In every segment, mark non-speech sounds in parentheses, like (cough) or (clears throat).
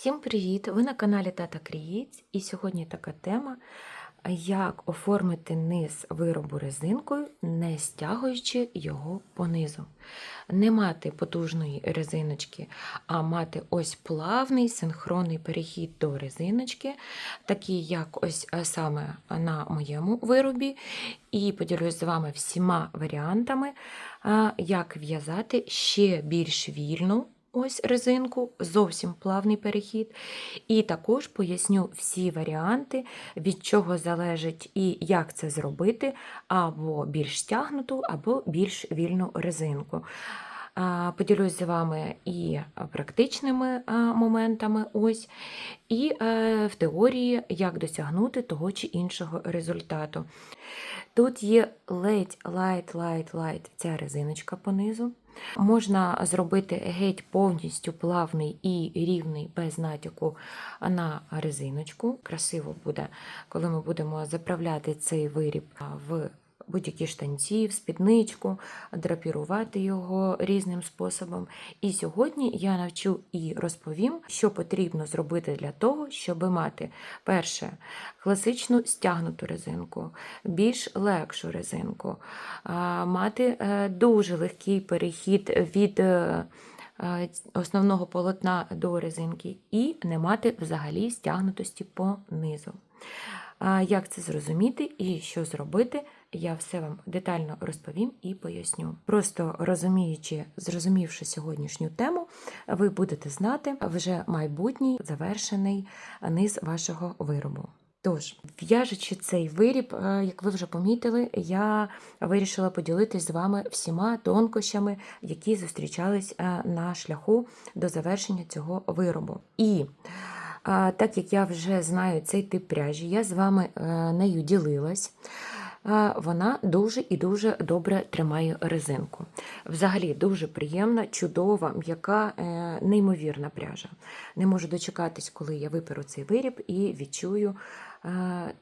Всім привіт! Ви на каналі Тата Крієць, і сьогодні така тема, як оформити низ виробу резинкою, не стягуючи його понизу. Не мати потужної резиночки, а мати ось плавний синхронний перехід до резиночки, такий як ось е, саме на моєму виробі. І поділюсь з вами всіма варіантами, як в'язати ще більш вільну ось резинку, зовсім плавний перехід. І також поясню всі варіанти, від чого залежить і як це зробити, або більш стягнуту, або більш вільну резинку. Поділюсь з вами і практичними моментами, ось, і е, в теорії, як досягнути того чи іншого результату. Тут є ледь лайт, лайт, лайт ця резиночка понизу. Можна зробити геть повністю плавний і рівний без натяку на резиночку. Красиво буде, коли ми будемо заправляти цей виріб в будь-які штанці, в спідничку, драпірувати його різним способом. І сьогодні я навчу і розповім, що потрібно зробити для того, щоб мати перше класичну стягнуту резинку, більш легшу резинку, мати е, дуже легкий перехід від. е, е, Основного полотна до резинки і не мати взагалі стягнутості по низу. Як це зрозуміти і що зробити, я все вам детально розповім і поясню. Просто розуміючи, зрозумівши сьогоднішню тему, ви будете знати вже майбутній завершений низ вашого виробу. Тож, в'яжучи цей виріб, е, як ви вже помітили, я вирішила поділитись з вами всіма тонкощами, які зустрічались е, на шляху до завершення цього виробу. І так як я вже знаю цей тип пряжі, я з вами е, нею ділилась. Вона дуже і дуже добре тримає резинку. Взагалі дуже приємна, чудова, м'яка, е, неймовірна пряжа. Не можу дочекатись, коли я виперу цей виріб і відчую е,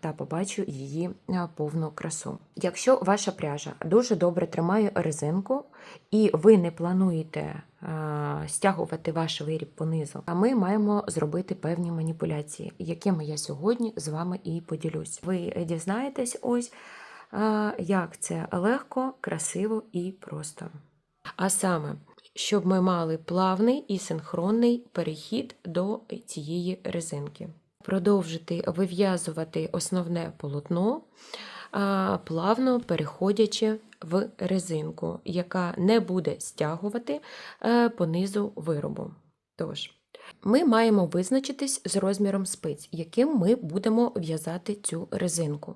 та побачу її е, повну красу. Якщо ваша пряжа дуже добре тримає резинку, і ви не плануєте стягувати ваш виріб понизу, а ми маємо зробити певні маніпуляції, якими я сьогодні з вами і поділюсь. Ви дізнаєтесь ось, як це легко, красиво і просто. А саме, щоб ми мали плавний і синхронний перехід до цієї резинки. Продовжити вив'язувати основне полотно, плавно переходячи в резинку, яка не буде стягувати е, по низу виробу. Тож, ми маємо визначитись з розміром спиць, яким ми будемо в'язати цю резинку.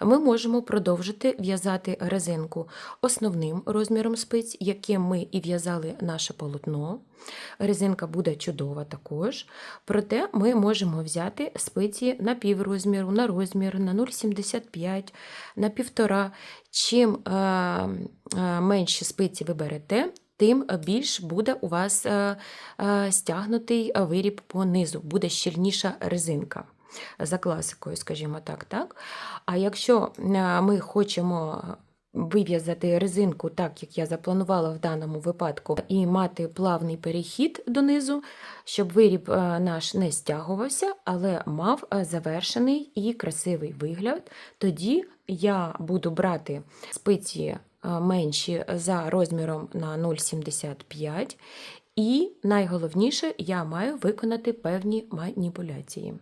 Ми можемо продовжити в'язати резинку основним розміром спиць, яким ми і в'язали наше полотно. Резинка буде чудова також. Проте ми можемо взяти спиці на піврозміру, на розмір, на 0,75, на 1,5. Чим е, е, менші спиці ви берете, тим більш буде у вас е, е, стягнутий виріб по низу, буде щільніша резинка. За класикою, скажімо так. так. А якщо е, ми хочемо вив'язати резинку, так як я запланувала в даному випадку, і мати плавний перехід донизу, щоб виріб наш не стягувався, але мав завершений і красивий вигляд, тоді я буду брати спиці менші за розміром на 0,75. І найголовніше, я маю виконати певні маніпуляції.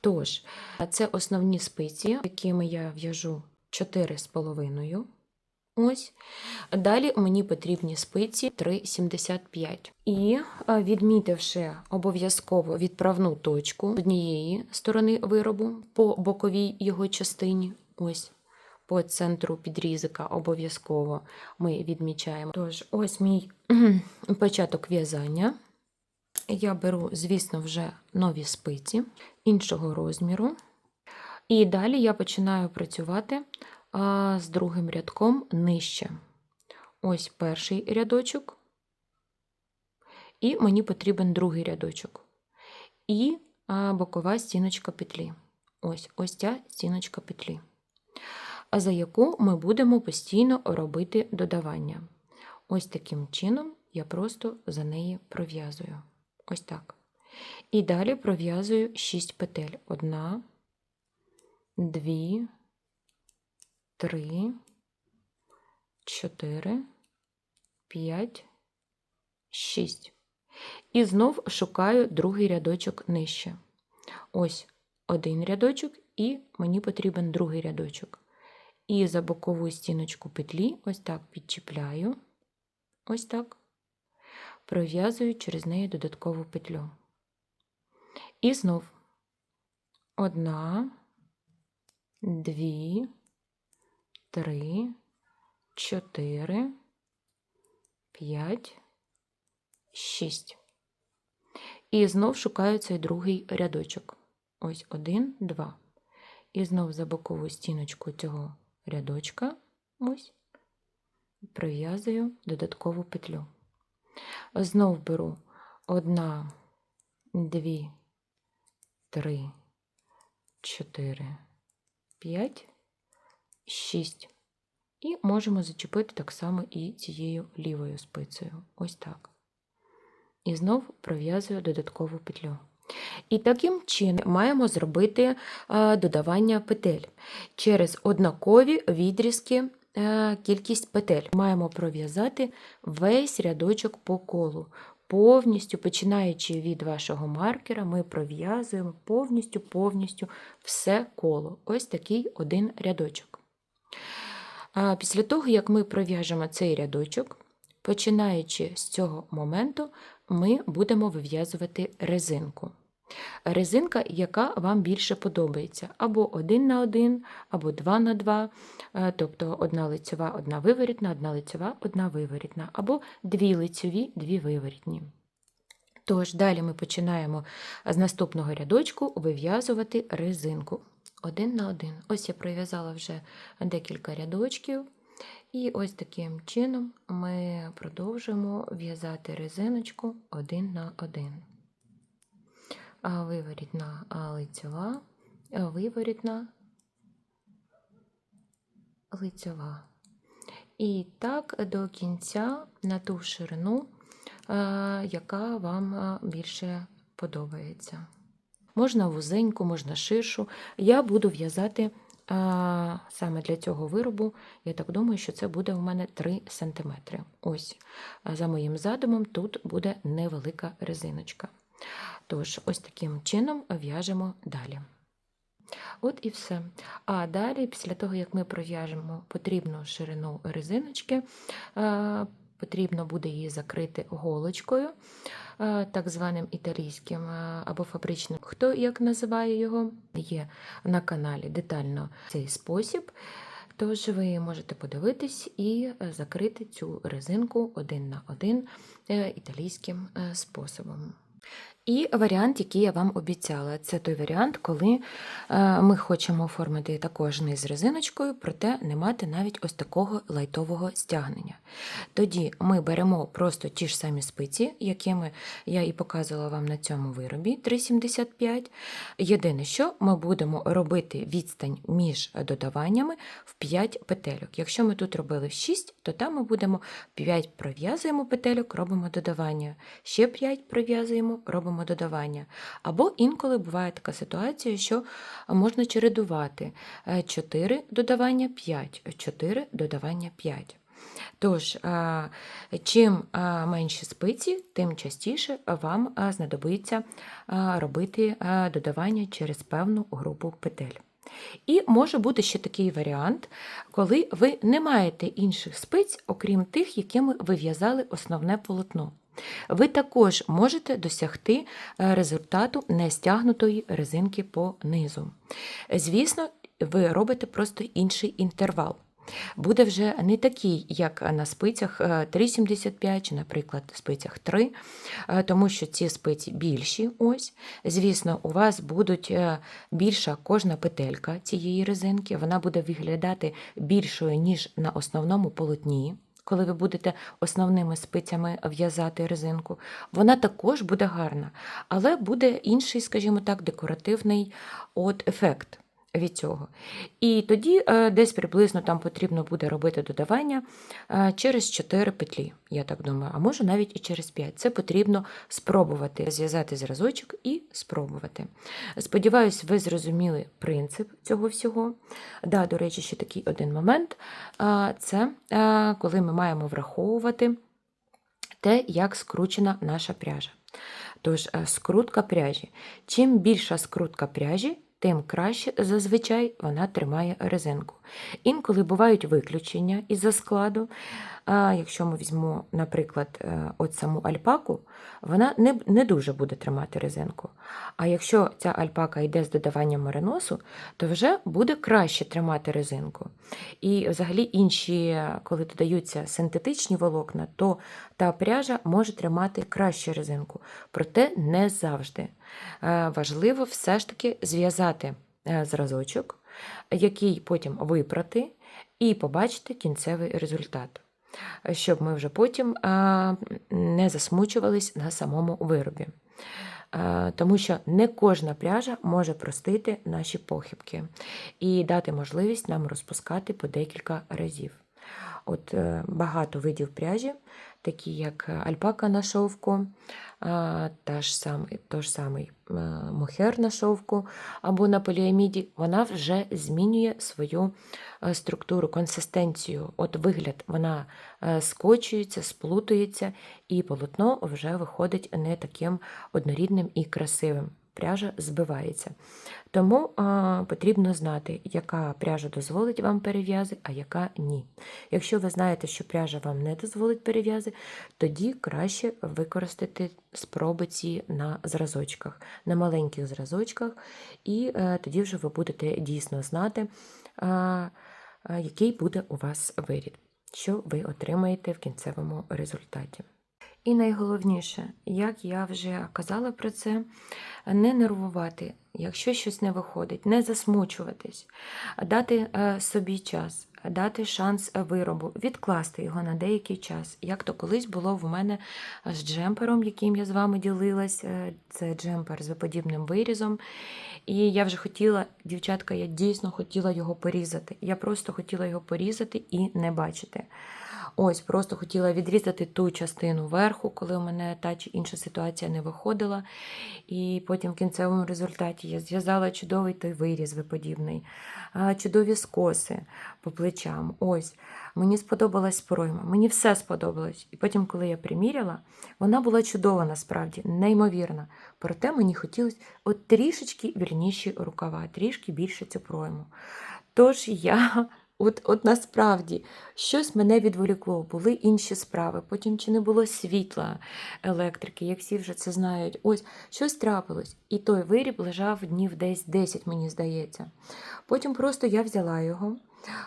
Тож, це основні спиці, якими я в'яжу 4,5. Ось. Далі мені потрібні спиці 3,75. І відмітивши обов'язково відправну точку однієї сторони виробу по боковій його частині, ось по центру підрізика обов'язково ми відмічаємо. Тож, ось мій (clears throat) початок в'язання. Я беру, звісно, вже нові спиці іншого розміру. І далі я починаю працювати а, з другим рядком нижче. Ось перший рядочок, і мені потрібен другий рядочок. І а, бокова стіночка петлі. Ось ось ця стіночка петлі за яку ми будемо постійно робити додавання. Ось таким чином я просто за неї пров'язую. Ось так. І далі пров'язую 6 петель. Одна, дві, три, чотири, п'ять, шість. І знов шукаю другий рядочок нижче. Ось один рядочок, і мені потрібен другий рядочок. І за бокову стіночку петлі ось так підчіпляю, ось так, пров'язую через неї додаткову петлю. І знов одна, дві, три, чотири, п'ять, шість. І знов шукаю цей другий рядочок. Ось один, два. І знов за бокову стіночку цього рядочка ось прив'язую додаткову петлю. Знов беру одна, дві, три, чотири, п'ять, шість. І можемо зачепити так само і цією лівою спицею. Ось так. І знов пров'язую додаткову петлю. І таким чином маємо зробити е, додавання петель через однакові відрізки е, кількість петель. Маємо пров'язати весь рядочок по колу. Повністю, починаючи від вашого маркера, ми пров'язуємо повністю повністю все коло. Ось такий один рядочок. Після того, як ми пров'яжемо цей рядочок, починаючи з цього моменту, ми будемо вив'язувати резинку. Резинка, яка вам більше подобається, або один на один, або два на два, е, тобто одна лицьова, одна виворітна, одна лицьова, одна виворітна, або дві лицьові, дві виворітні. Тож, далі ми починаємо з наступного рядочку вив'язувати резинку один на один. Ось я пров'язала вже декілька рядочків. І ось таким чином ми продовжуємо в'язати резиночку один на один. Виворітна лицьова, виворітна лицьова. І так до кінця на ту ширину, яка вам більше подобається. Можна вузеньку, можна ширшу. Я буду в'язати саме для цього виробу, я так думаю, що це буде у мене 3 см. Ось, за моїм задумом, тут буде невелика резиночка. Тож, ось таким чином в'яжемо далі. От і все. А далі, після того, як ми пров'яжемо потрібну ширину резиночки, потрібно буде її закрити голочкою, так званим італійським або фабричним. Хто як називає його, є на каналі детально цей спосіб. Тож ви можете подивитись і закрити цю резинку один на один е, італійським е, способом. І варіант, який я вам обіцяла, це той варіант, коли е, ми хочемо оформити також низ резиночкою, проте не мати навіть ось такого лайтового стягнення. Тоді ми беремо просто ті ж самі спиці, якими я і показувала вам на цьому виробі 3,75. Єдине, що ми будемо робити відстань між додаваннями в 5 петельок. Якщо ми тут робили в 6, то там ми будемо 5 пров'язуємо петельок, робимо додавання, ще 5 пров'язуємо, робимо додавання. Або інколи буває така ситуація, що можна чередувати 4 додавання 5, 4 додавання 5. Тож, чим менші спиці, тим частіше вам знадобиться робити додавання через певну групу петель. І може бути ще такий варіант, коли ви не маєте інших спиць, окрім тих, якими ви в'язали основне полотно. Ви також можете досягти е, результату нестягнутої резинки по низу. Звісно, ви робите просто інший інтервал. Буде вже не такий, як на спицях 3,75 е, чи, наприклад, спицях 3, е, тому що ці спиці більші. ось. Звісно, у вас будуть більша кожна петелька цієї резинки, вона буде виглядати більшою, ніж на основному полотні коли ви будете основними спицями в'язати резинку, вона також буде гарна, але буде інший, скажімо так, декоративний от ефект. Від цього. І тоді е, десь приблизно там потрібно буде робити додавання е, через 4 петлі, я так думаю, а може навіть і через 5. Це потрібно спробувати зв'язати зразочок і спробувати. Сподіваюсь, ви зрозуміли принцип цього всього. Да, до речі, ще такий один момент е, це коли ми маємо враховувати те, як скручена наша пряжа. Тож, скрутка пряжі. Чим більша скрутка пряжі, тим краще зазвичай вона тримає резинку. Інколи бувають виключення із-за складу. Якщо ми візьмемо, наприклад, е, от саму альпаку, вона не, не дуже буде тримати резинку. А якщо ця альпака йде з додаванням мериносу, то вже буде краще тримати резинку. І взагалі інші, коли додаються синтетичні волокна, то та пряжа може тримати краще резинку. Проте не завжди. Е, Важливо все ж таки зв'язати е, зразочок, який потім випрати, і побачити кінцевий результат. Щоб ми вже потім е, не засмучувались на самому виробі. Тому що не кожна пряжа може простити наші похибки і дати можливість нам розпускати по декілька разів. От е, багато видів пряжі, такі як альпака на шовку, та ж самий, то ж самий е, мохер на шовку або на поліаміді, вона вже змінює свою е, структуру, консистенцію. От вигляд вона е, скочується, сплутується, і полотно вже виходить не таким однорідним і красивим. Пряжа збивається. Тому а, потрібно знати, яка пряжа дозволить вам перев'язи, а яка ні. Якщо ви знаєте, що пряжа вам не дозволить перев'язи, тоді краще використати спроби ці на зразочках, на маленьких зразочках, і е, тоді вже ви будете дійсно знати, а, а, який буде у вас виріб, що ви отримаєте в кінцевому результаті. І найголовніше, як я вже казала про це, не нервувати, якщо щось не виходить, не засмучуватись, дати е, собі час, дати шанс виробу, відкласти його на деякий час. Як то колись було в мене з джемпером, яким я з вами ділилась. Е, Це джемпер з подібним вирізом. І я вже хотіла, дівчатка, я дійсно хотіла його порізати. Я просто хотіла його порізати і не бачити. Ось, просто хотіла відрізати ту частину верху, коли у мене та чи інша ситуація не виходила. І потім в кінцевому результаті я зв'язала чудовий той виріз виподібний, чудові скоси по плечам. Ось, мені сподобалась пройма, мені все сподобалось. І потім, коли я приміряла, вона була чудова насправді, неймовірна. Проте мені хотілося от трішечки вірніші рукава, трішки більше цю пройму. Тож я От, от насправді щось мене відволікло, були інші справи. Потім чи не було світла електрики, як всі вже це знають. Ось щось трапилось. І той виріб лежав днів десь 10, мені здається. Потім просто я взяла його,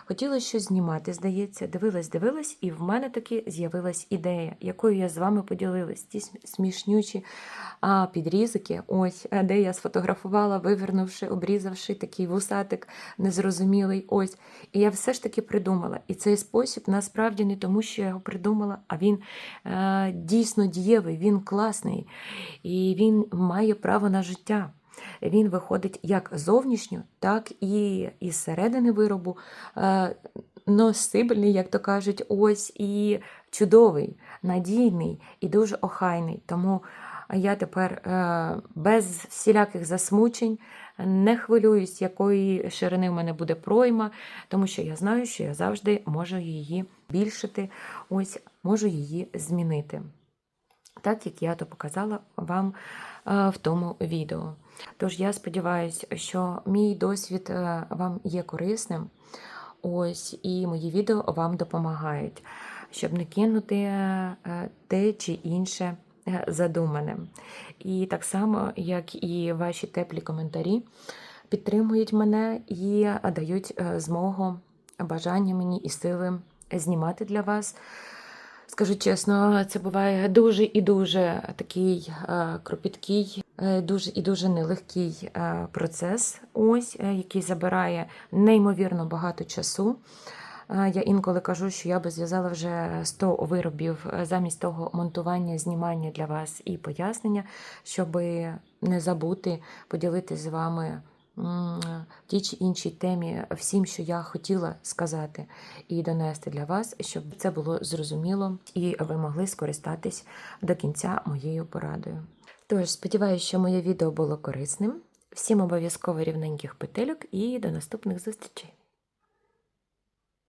хотіла щось знімати, здається, дивилась, дивилась, і в мене таки з'явилась ідея, якою я з вами поділилась. Ті смішнючі а, підрізики, ось, е, де я сфотографувала, вивернувши, обрізавши такий вусатик незрозумілий. Ось. І я все ж таки придумала. І цей спосіб насправді не тому, що я його придумала, а він е, дійсно дієвий, він класний і він має право на життя. Він виходить як зовнішньо, так і із середини виробу. Е, Носибельний, як то кажуть, ось і чудовий, надійний і дуже охайний. Тому я тепер е, без всіляких засмучень не хвилююсь, якої ширини в мене буде пройма, тому що я знаю, що я завжди можу її більшити, ось можу її змінити. Так як я то показала вам е, в тому відео. Тож я сподіваюся, що мій досвід е, вам є корисним. Ось і мої відео вам допомагають, щоб не кинути е, те чи інше е, задумане. І так само, як і ваші теплі коментарі, підтримують мене і дають змогу, бажання мені і сили знімати для вас. Скажу чесно, це буває дуже і дуже такий кропіткий, дуже і дуже нелегкий е, процес, ось е, який забирає неймовірно багато часу. Е, Я інколи кажу, що я би зв'язала вже 100 виробів е, замість того монтування, знімання для вас і пояснення, щоб не забути поділитися з вами м, тій чи іншій темі всім, що я хотіла сказати і донести для вас, щоб це було зрозуміло і ви могли скористатись до кінця моєю порадою. Тож, сподіваюся, що моє відео було корисним. Всім обов'язково рівненьких петельок і до наступних зустрічей!